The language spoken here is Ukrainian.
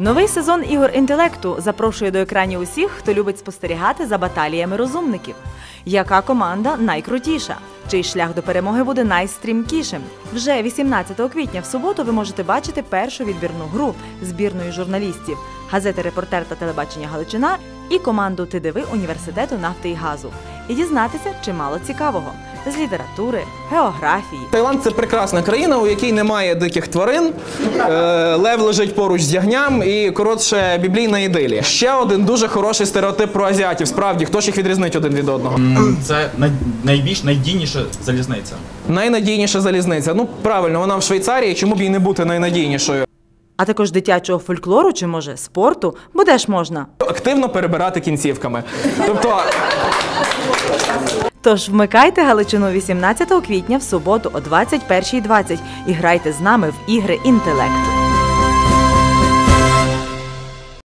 Новий сезон ігор інтелекту запрошує до екранів усіх, хто любить спостерігати за баталіями розумників. Яка команда найкрутіша? Чий шлях до перемоги буде найстрімкішим? Вже 18 квітня в суботу ви можете бачити першу відбірну гру збірної журналістів газети Репортер та телебачення Галичина і команду ТДВ університету нафти і газу. І дізнатися чимало цікавого з літератури, географії, Таїланд це прекрасна країна, у якій немає диких тварин. Е, лев лежить поруч з ягням і коротше біблійна ідилія. Ще один дуже хороший стереотип про азіатів. Справді, хто ж їх відрізнить один від одного? Це най- найбільш найдійніша залізниця. Найнадійніша залізниця. Ну правильно, вона в Швейцарії. Чому б їй не бути найнадійнішою? а також дитячого фольклору чи може спорту, бо де ж можна. Активно перебирати кінцівками. Тобто, Тож вмикайте Галичину 18 квітня в суботу о 21.20 і грайте з нами в ігри інтелекту.